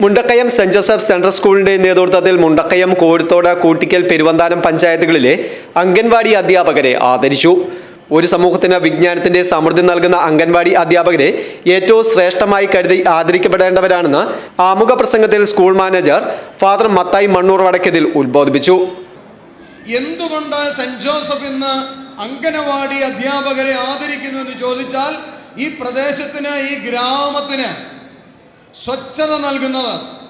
Mundakayam saint Joseph central സ്കൂളിന്റെ നേതൃത്വത്തിൽ മുണ്ടക്കയം കോഴിത്തോട് കൂട്ടിക്കൽ പെരുവന്താനം പഞ്ചായത്തുകളിലെ അംഗൻവാടി അധ്യാപകരെ ആദരിച്ചു. ഒരു സമൂഹത്തിന് വിജ്ഞാനത്തിന്റെ സമൃദ്ധി നൽകുന്ന അംഗൻവാടി അധ്യാപകരെ ഏറ്റവും ശ്രേഷ്ഠമായി കരുതി ആദരിക്കപ്പെടേണ്ടവരാണെന്ന് ആമുഖ പ്രസംഗത്തിൽ school manager father Mathai Mannoor Vadakkathil ഉദ്ബോധിപ്പിച്ചു എന്തുകൊണ്ട് സെന്റ് ജോസഫ് ഇന്ന് അംഗനവാടി അധ്യാപകരെ ആദരിക്കുന്നു എന്ന് ചോദിച്ചാൽ ഈ പ്രദേശത്തിന് ഈ ഗ്രാമത്തിന് സ്വച്ഛത നൽകുന്നത്.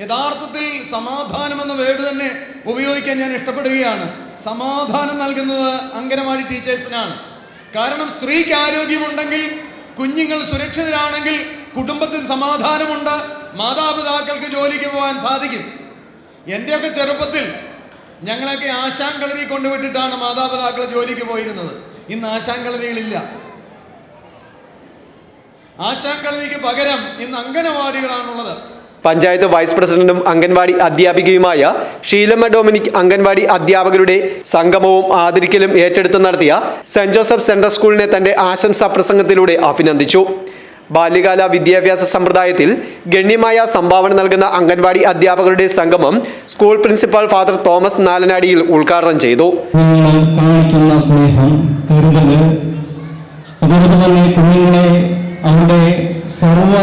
യഥാർത്ഥത്തിൽ സമാധാനം എന്ന വേർഡ് തന്നെ ഉപയോഗിക്കാൻ ഞാൻ ഇഷ്ടപ്പെടുകയാണ്. സമാധാനം നൽകുന്നത് അങ്കനവാടി ടീച്ചേഴ്സിനാണ്. കാരണം സ്ത്രീക്ക് ആരോഗ്യമുണ്ടെങ്കിൽ കുഞ്ഞുങ്ങൾ സുരക്ഷിതരാണെങ്കിൽ കുടുംബത്തിൽ സമാധാനമുണ്ട് മാതാപിതാക്കൾക്ക് ജോലിക്ക് പോകാൻ സാധിക്കും. എന്റെയൊക്കെ ചെറുപ്പത്തിൽ ഞങ്ങളൊക്കെ ആശാങ്കളരി കൊണ്ടുവിട്ടിട്ടാണ് മാതാപിതാക്കൾ ജോലിക്ക് പോയിരുന്നത്. ഇന്ന് ആശാങ്കളരികളില്ല ആശാങ്കളരിക്ക് പകരം ഇന്ന് അംഗനവാടികളാണുള്ളത്. പഞ്ചായത്ത് വൈസ് പ്രസിഡന്റും അംഗൻവാടി അധ്യാപികയുമായ ഷീലമ്മ ഡൊമിനിക് അംഗൻവാടി അധ്യാപകരുടെ സംഗമവും ആദരിക്കലും ഏറ്റെടുത്ത് നടത്തിയ സെന്റ് ജോസഫ് സെൻട്രൽ സ്കൂളിനെ തന്റെ ആശംസാ പ്രസംഗത്തിലൂടെ അഭിനന്ദിച്ചു. ബാല്യകാല വിദ്യാഭ്യാസ സമ്പ്രദായത്തിൽ ഗണ്യമായ സംഭാവന നൽകുന്ന അംഗൻവാടി അധ്യാപകരുടെ സംഗമം സ്കൂൾ പ്രിൻസിപ്പൽ ഫാദർ തോമസ് നാലനാടിയിൽ ഉദ്ഘാടനം ചെയ്തു. നിങ്ങൾ കാണിക്കുന്ന സ്നേഹം കരുതൽ അതോടൊപ്പം തന്നെ കുഞ്ഞുങ്ങളെ സർവ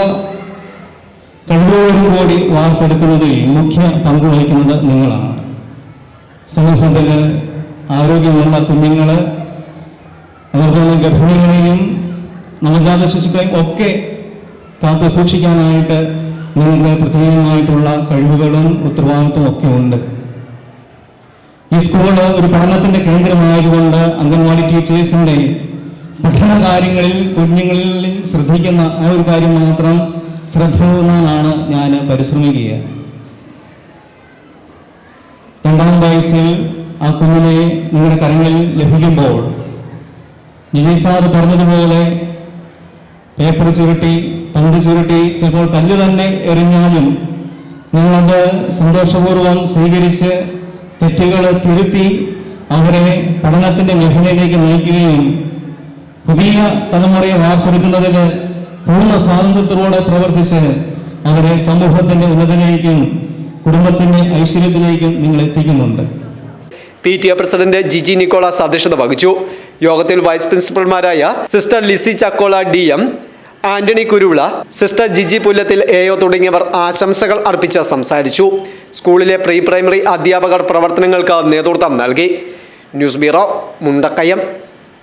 കഴിവോടും കൂടി വാർത്തെടുക്കുന്നതിൽ മുഖ്യ പങ്ക് വഹിക്കുന്നത് നിങ്ങളാണ്. സമൂഹത്തിൽ ആരോഗ്യമുള്ള കുഞ്ഞുങ്ങൾ അതുപോലെ ഗർഭിണികളെയും നവജാത ശിശുക്കളെയും ഒക്കെ കാത്തു സൂക്ഷിക്കാനായിട്ട് നിങ്ങൾക്ക് പ്രത്യേകമായിട്ടുള്ള കഴിവുകളും ഉത്തരവാദിത്വം ഒക്കെ ഉണ്ട്. ഈ സ്കൂൾ ഒരു പഠനത്തിന്റെ കേന്ദ്രമായതുകൊണ്ട് അംഗൻവാടി ടീച്ചേഴ്സിന്റെ പഠന കാര്യങ്ങളിൽ കുഞ്ഞുങ്ങളിൽ ശ്രദ്ധിക്കുന്ന ആ ഒരു കാര്യം മാത്രം ശ്രദ്ധ തോന്നാനാണ് ഞാൻ പരിശ്രമിക്കുക. രണ്ടാം വയസ്സിൽ ആ കുഞ്ഞിനെ നിങ്ങളുടെ കരങ്ങളിൽ ലഭിക്കുമ്പോൾ വിജയ് സാർ പറഞ്ഞതുപോലെ പേപ്പർ ചുരുട്ടി പന്ത് ചുരുട്ടി ചിലപ്പോൾ കല്ല് തന്നെ എറിഞ്ഞാലും നിങ്ങളത് സന്തോഷപൂർവം സ്വീകരിച്ച് തെറ്റുകൾ തിരുത്തി അവരെ പഠനത്തിന്റെ മേഖലയിലേക്ക് നയിക്കുകയും പുതിയ തലമുറയെ വാർത്തെടുക്കുന്നതിൽ പൂർണ സ്വാതന്ത്ര്യത്തോടെ പ്രവർത്തിച്ച് അവരെ സമൂഹത്തിന്റെ ഉന്നതനേക്കും കുടുംബത്തിന്റെ ഐശ്വര്യത്തിലേക്കും നിങ്ങൾ എത്തിക്കുന്നുണ്ട്. P T A president Jiji Nicholas അധ്യക്ഷത വഹിച്ചു. യോഗത്തിൽ vice പ്രിൻസിപ്പൽമാരായ sister Lissy Chakkola D M Antony Kuruvila sister Jiji Pullathil എയോ തുടങ്ങിയവർ ആശംസകൾ അർപ്പിച്ച് സംസാരിച്ചു. സ്കൂളിലെ പ്രീ പ്രൈമറി അധ്യാപകർ പ്രവർത്തനങ്ങൾക്ക് നേതൃത്വം നൽകി. News bureau Mundakayam.